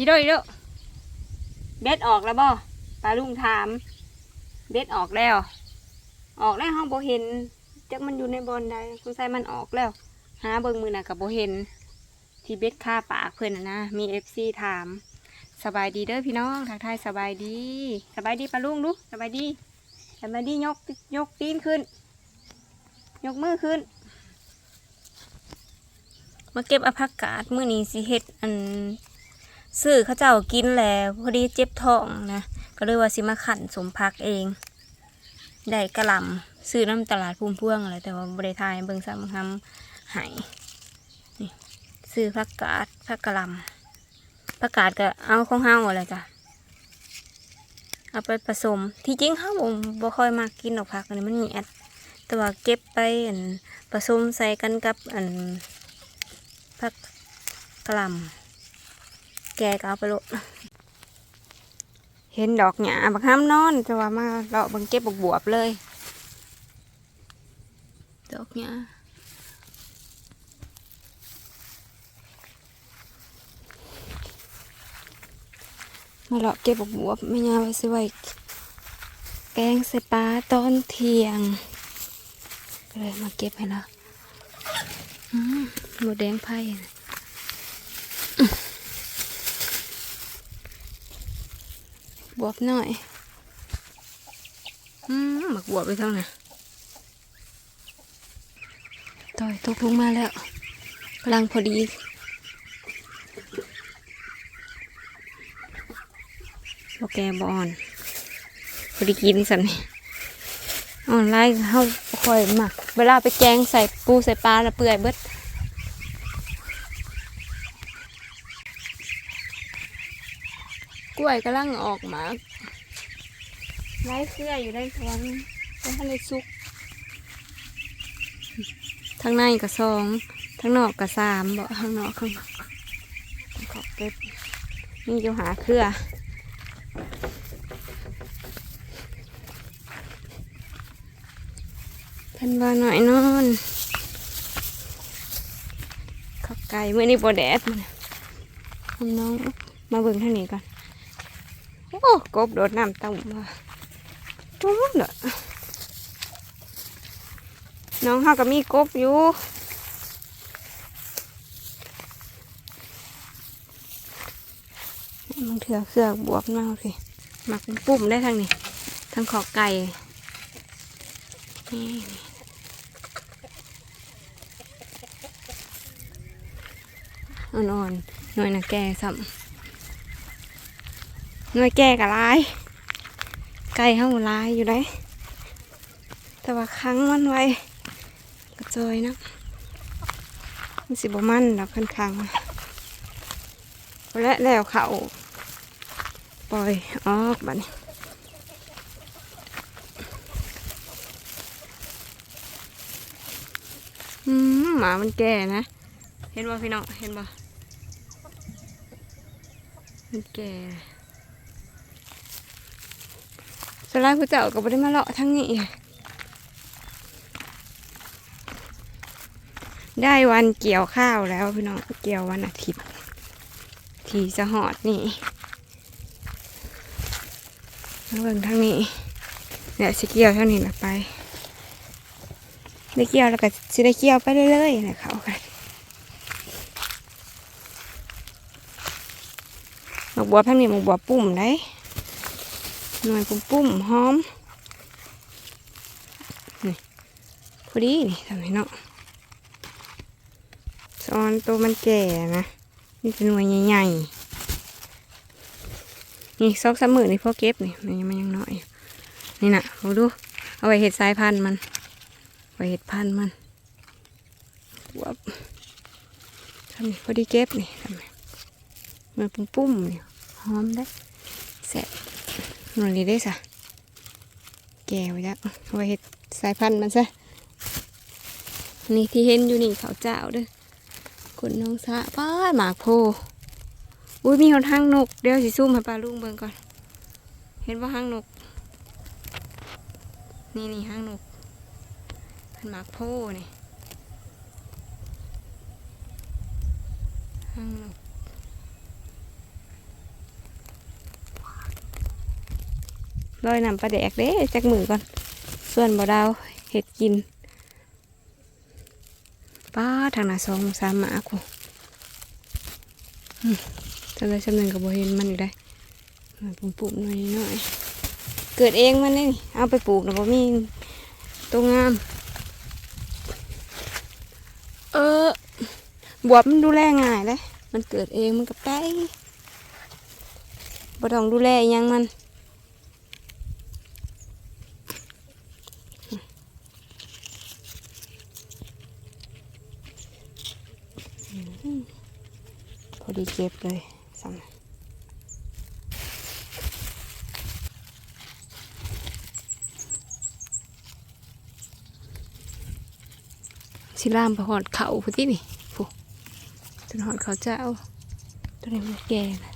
ดีด้วยเด้อเบ็ดออกแล้วบ่ปลาลุงถาม เบ็ดออกแล้ว ออกแล้วห้องโบเห็นจักมันอยู่ในบอนใดสงสัยมันออกแล้ว หาเบิ่งมือน่ะกับโบเห็น ที่เบ็ดค่าปากเพื่อนนะ มีเอฟซีถาม สบายดีเด้อพี่น้องทักทายสบายดี สบายดีปลาลุงดูสบายดีสบายดียกยกตีนขึ้น ยกมือขึ้น มาเก็บอภักกาดมื้อนี้สิเฮ็ดอัน ซื้อเขาเจ้ากินแล้วพอดีเจ็บท้องนะ ก็เลยว่าสิมาขันสมพักเอง ได้กระลำซื้อน้ำตลาดพุ่มพวงอะไรแต่ว่าบริทายเบิงซ้ำคำหายนี่ซื้อผักกาดผักกระลำผักกาดก็เอาของเฮาวอะไรจ้ะเอาไปผสม ที่จริงเฮาบ่บ่ค่อยมากกินดอกผักอันนี้มันเหนียดแต่ว่าเก็บไปอันผสมใส่กันกับอันผักกระลำ แกก็เอาไปโลดเห็นดอกหญ้าบักห้ามนอนจะว่ามาเลาะบังเก็บบักบวบเลย ดอกหญ้ามาเลาะเก็บบักบวบไม่ยาไว้สิไว้แกงใส่ปลาตอนเที่ยงเลยมาเก็บให้ละหมูแดงไผ่น่ะ บวบหน่อย อืมหมักบวบไปเท่าไหร่ต่อยตกลงมาแล้วกำลังพอดีโอแกบออนพอดีกินสันนี่ออนไลน์เขาคอยหมัก เวลาไปแกงใส่ปูใส่ปลาแล้วเปื่อยเบิด กล้ วยกำลังออกหมากไล่เสื้ออยู่ได้สวนเป็นทะเลซุกทางในก็สองทางนอกก็สามบ่ทางนอกข้างนอกขอบเก็บนี่อยู่หาเครือเพันบาหน่อยนอนขับไก่เมื่อนี้บแดดมันน้องมาเบิ่งทางนี้ก่อนโอ้กบโดดน้ำต่ำมาจุ๊บเนอะน้องเขาก็มีกบอยู่มึงเถื่อเครือบวบมากสิหมักปุ่มได้ทางนี้ทางขอไก่นี่อ่อนๆหน่อยนะแกซ้ำ น่วยแก่กับลาย ไก่เฮาลายอยู่ได้แต่ว่าค้างมันไว้กระจอยนะมันสิบมันดอกคันค้างและแล้วเขาปล่อยออกบัดนี้อืมหมามันแก่นะ เห็นบ่พี่น้อง เห็นบ่มันแก่ ส ลาผู้เจ้าก็บ่ได้มาเลาะทั้งนี้ ได้วันเกี่ยวข้าวแล้วพี่น้องเกี่ยววันอาทิตย์ ที่จะหอดนี่เบิ่งทางนี้เนี่ยสิเกี่ยวทางนี้ละไปได้เกี่ยวแล้วก็สิได้เกี่ยวไปเรื่อยๆนะเขากันหมกบัวทางนี้หมกบัวปุ่มได้ หน่อยปุ่มปุ่มๆหอมนี่พอดีนี่ทำให้เนาะซอนตัวมันแก่นะนี่เป็นหน่วยใหญ่ๆนี่ซอกสมือนี่พ่อเก็บนี่มันยังมันยังน้อยนี่นะเอาดูเอาไว้เห็ดสายพันธุ์มันไว้เห็ดพันธุ์มันวับทำนี่พอดีเก็บนี่ทำไมมันปุ่มปุ่มๆนี่หอมได้แสบ นอยนี้ได้สะแก่ไว้แล้วเอาไว้เห็ดสายพันธุ์มันซะนี่ที่เห็นอยู่นี่เขาเจ้าเด้อคนน้องสะป้าหมากโพอุ้ยมีหนทางนก เดี๋ยวสิซูมให้ปลาลุงเบิ่งก่อน เห็นว่าหางนก นี่นี่หางนกเป็นหมากโพนี่หางนก ร้อยนำปลาแดกเด้จักมือก่อน ส่วนบ่ดาวเห็ดกินป้าทางหน้าสองสามหมากูอืมจะเลยสำเนึงกับโบเห็นมันอยู่ได้มาปลูกๆหน่อยหน่อยเกิดเองมันนี่เอาไปปลูกนะบ่มีตัวงาม เออบวบมันดูแลง่ายเลยมันเกิดเองมันก็ไปบ่ต้องดูแลอิหยังมัน พ อดีเก็บเลยสำสิลามไปหอดเขาพุที่นี่ผู้จนหอดเขาเจ้าตัวนี้มันแก่นะ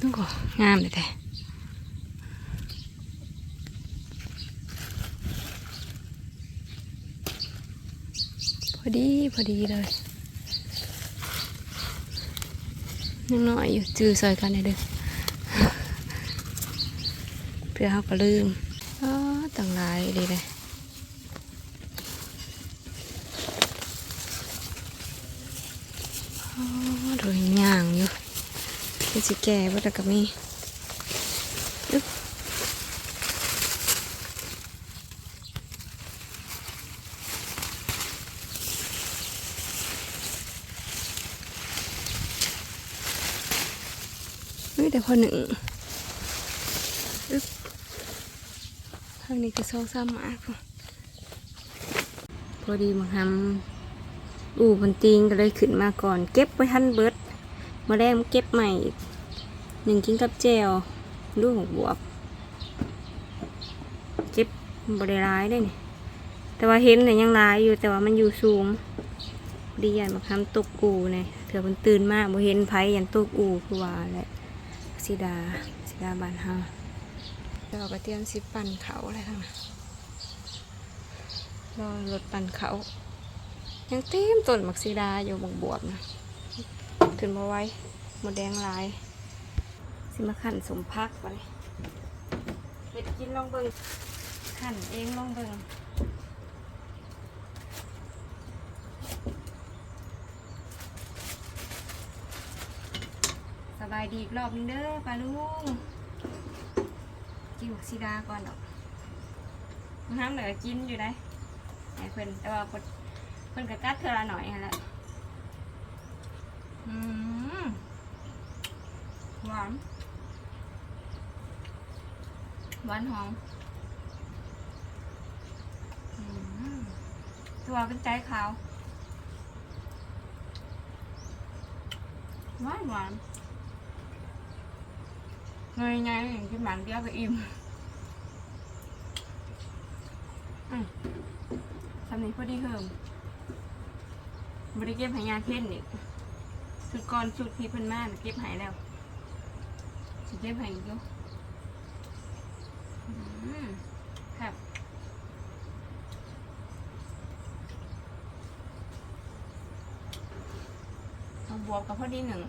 ต้องก็งามเลยแต่ ดีพอดีเลยยังน้อยอยู่จื้อซอยกันเลยเด้อเพื่อเขาก็ลืมอ๋อต่างหลายดีเลยอ๋อโดยย่างอยู่เป็นสิแก่บ่แต่ก็มีอึ๊บเฮ้ยแต่ พอหนึ่งทางนี้ก็สองสามหมาพอพอดีมาทำอู่บนติงก็เลยขึ้นมาก่อน เก็บไว้ทันเบิดมาแรกเก็บใหม่อีกหนึ่งกินกับแจวลูกหกบวบเก็บบริร้ายได้นี่แต่ว่าเห็นเนี่ยยังร้ายอยู่แต่ว่ามันอยู่สูงดียันมาทำตกอูเนี่ยเถื่อมันตื่นมากบ่เห็นไผยันตกอูคือว่าแหละ สีดาสีดาบานเฮาเราก็เตรียมสิปั่นเขาอะไรทั้งนั้นรอรถปั่นเขายังเต็มต้นมักซีดาอยู่บวบวบนะขึ้นมาไว้หมดแดงลาย สิมาขันสมพักไปเห็ดกินลองเบิงขันเองลองเบิงายดีอีกรอบนึงเด้อปลาลุงกินหมักซีดาก่อนดอกน้ำเหลือกินอยู่ได้ไอ้เพิ่นแต่ว่าเพิ่นเพิ่นก็กัดเธอละหน่อยหั่แหละอืมหวานหวานหอมอืมตัวเป็นใจขาวหวานหวาน เงยไงอย่างที่มันเดียวก็อิ่มสำนี้พอดีเฮิมบริเก็บหายาเท่นอีกชุดก่อนชุดที่เพิ่นมาน่ะเก็บหายแล้วสิเก็บหายอยู่ครับบวกกับพอดีหนึ่ง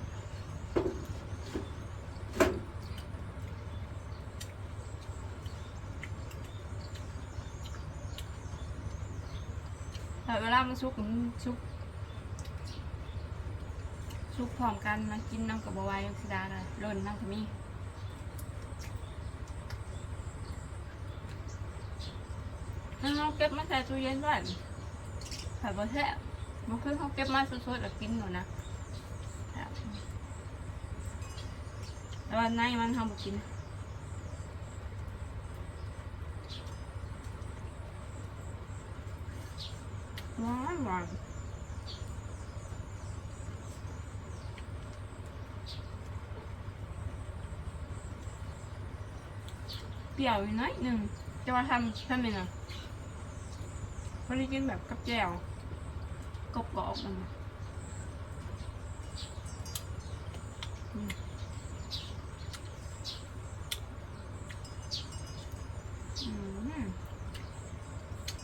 เวลามันซุกมันซุกซุกพร้อมกันมากินน้ำกับบวายสิดาเลยร่นน้ำขมีถ้าเราเก็บมาใส่ตู้เย็นไว้แต่บ่แท้มันคือเขาเก็บมาสดๆแล้วกินหนูนะแต่ว่าในมันทำบ่กิน หวานหวานเปรี้ยวอยู่หน้อยหนึ่งจะมาทำทำยังไงพอดีกินแบบกับแจ่วกรอบกรอบๆมันอืมอืม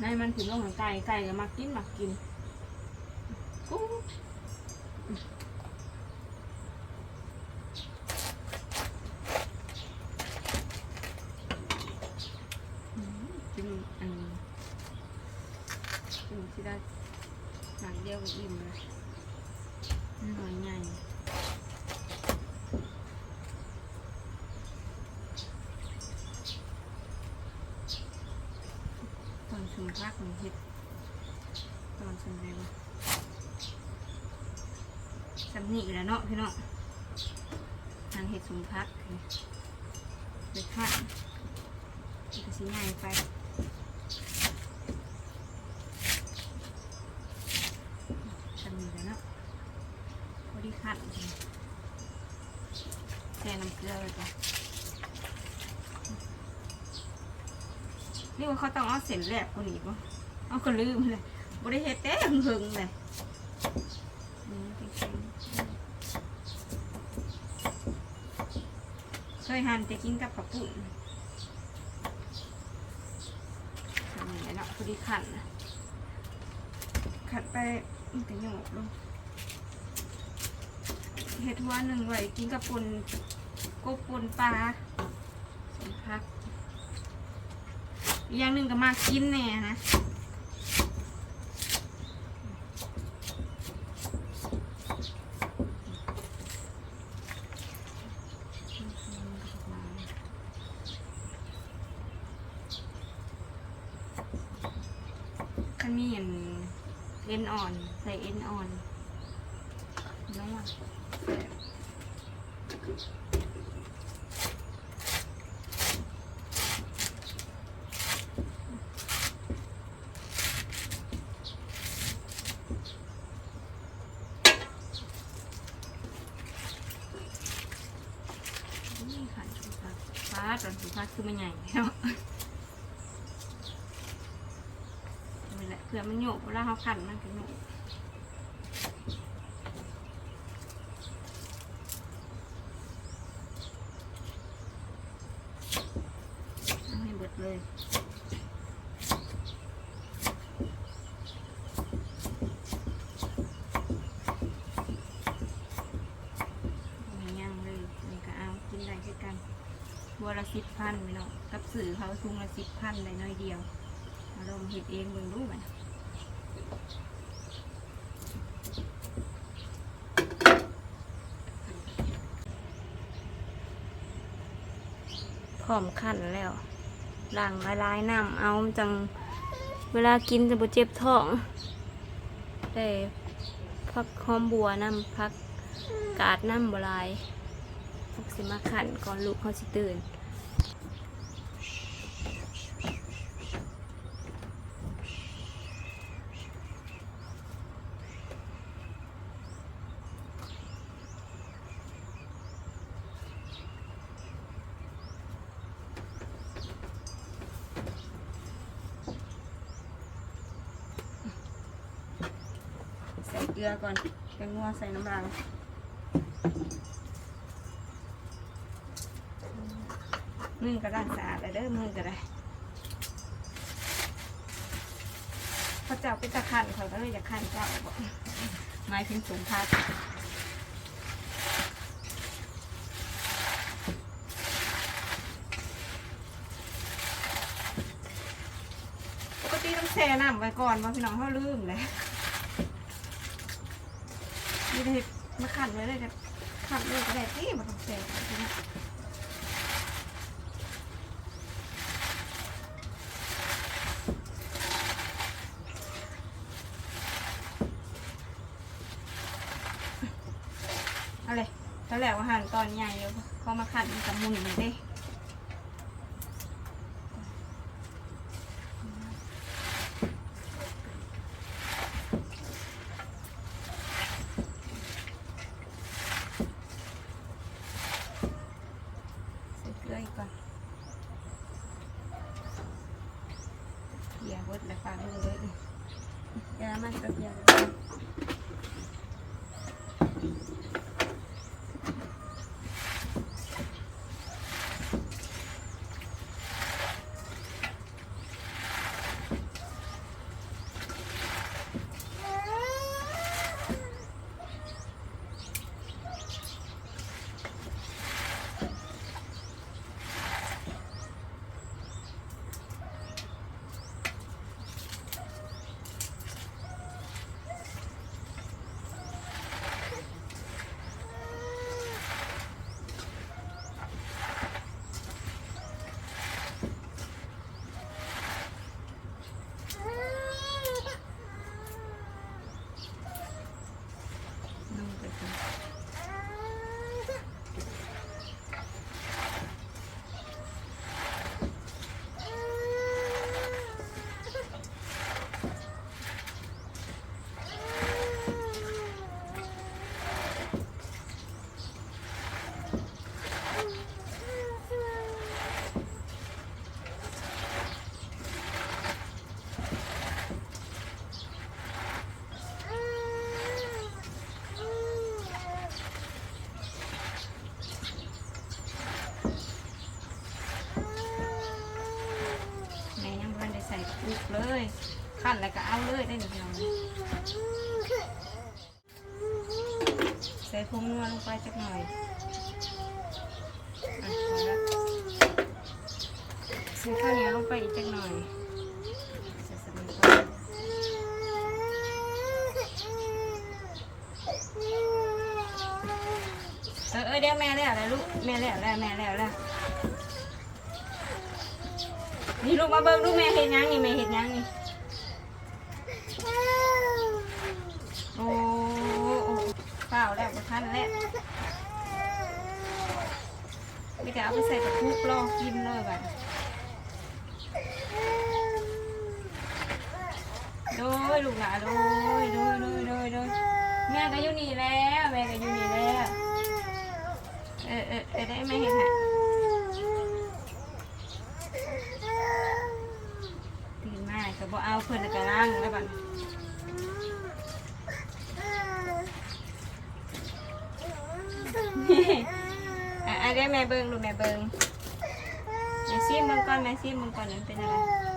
ในมันถึงลงของไก่ไก่ก็มากินมากินกุ้ง ก็หนักเดียวก็อิ่มเลยหน่อยใหญ่ตอนชุม พักมันเห็ดตอนชุมอะไรบ้างสำนีอยู่แล้วเนาะพี่เน้องทางเห็ดชุมพักเด็ดขาดมันก็สิง่ายไปทำนี่แล้วเนาะพอดีขัดแช่น้ำเกลือไปก่อน นี่ว่าเขาต้องเอาเส้นแรกคนนี้ป่ะเอาก็ลืมเลยบริเฮ็ดแต่หึงเลยเคยหั่นไปกินกับกระปุ่นทำนี่ะเนาะพอดีขัดนะขัดไปมันจะหยกลงเห็ดหัวหนึ่งไว้กินกับปนกบปนปลาสมพัก อย่างหนึ่งก็มากินแน่นะขันมีอย่างเอ็นอ่อน ใส่เอ็นอ่อนน้องอะนี่ค่ะสุภาพฟ้าตอนสุภาพคือมันใหญ่เนาะนี่แหละเผื่อมันโยกเวลาเขาขันมันก็โยกให้เบิดเลยมีย่างเลยนี่ก็เอากินได้คือกัน บัวละสิบพันพี่น้องกับสื่อเขาทุงละสิบพันได้น้อยเดียวมาลองเห็ดเองเบิ่งดูมันพร้อมขั้นแล้วล้างละลายน้ำเอาจังเวลากินจะบ่เจ็บท้องได้พักหอมบัวน้ำพักกาดน้ำบลาย พักสิมาขันก่อนลูกเขาสิตื่นใส่เกลือก่อนเป็นงัวใส่น้ำรัง มือก็ล้างสะอาดแล้วเด้อมือก็ได้พระเจ้าเป็นตะขันเขาก็เลยจะขันเจ้าบอกไม้พิมพ์สูงพัดปกติต้องแช่น้ำไว้ก่อนว่าพี่น้องเขาลืมเลยนี่ได้มาขันไว้เลยนะขันเลยก็ได้ที่มาทำเสร็จทีนี้เอา เลยตอนแรกว่าหั่นตอนใหญ่เลยพอมาขัดมันกับมุนเลยเด้ ได้หนึ่งเดียวใส่ผงนัวลงไปจักหน่อยอะพอแล้วใส่ข้าวเหนียวลงไปอีกจักหน่อยใส่สมุนไพรเออเออเดี๋ยวแม่แล้วแล้วลูกแม่แล้วแล้วแม่แล้วแล้วนี่ลูกมาเบิ่งลูกแม่เห็นยังนี่แม่เห็นยังนี่ แล้วบ่ทันแล้วไม่ได้เอาไปใส่กระปุกรอกินเลยบัดโดยลูกหลานโดยโดยโดยโดยโดยแม่ก็อยู่นี่แล้วแม่ก็อยู่นี่แล้วเออเออเออได้ไหมเห็นฮะตื่นมาก็บ่เอาเพิ่อนก็ล้างแล้วบัด ได้แม่เบิงดูแม่เบิงแม่ซีมเบิงก่อนแม่ซีมเบิงก่อนมันเป็นอะไร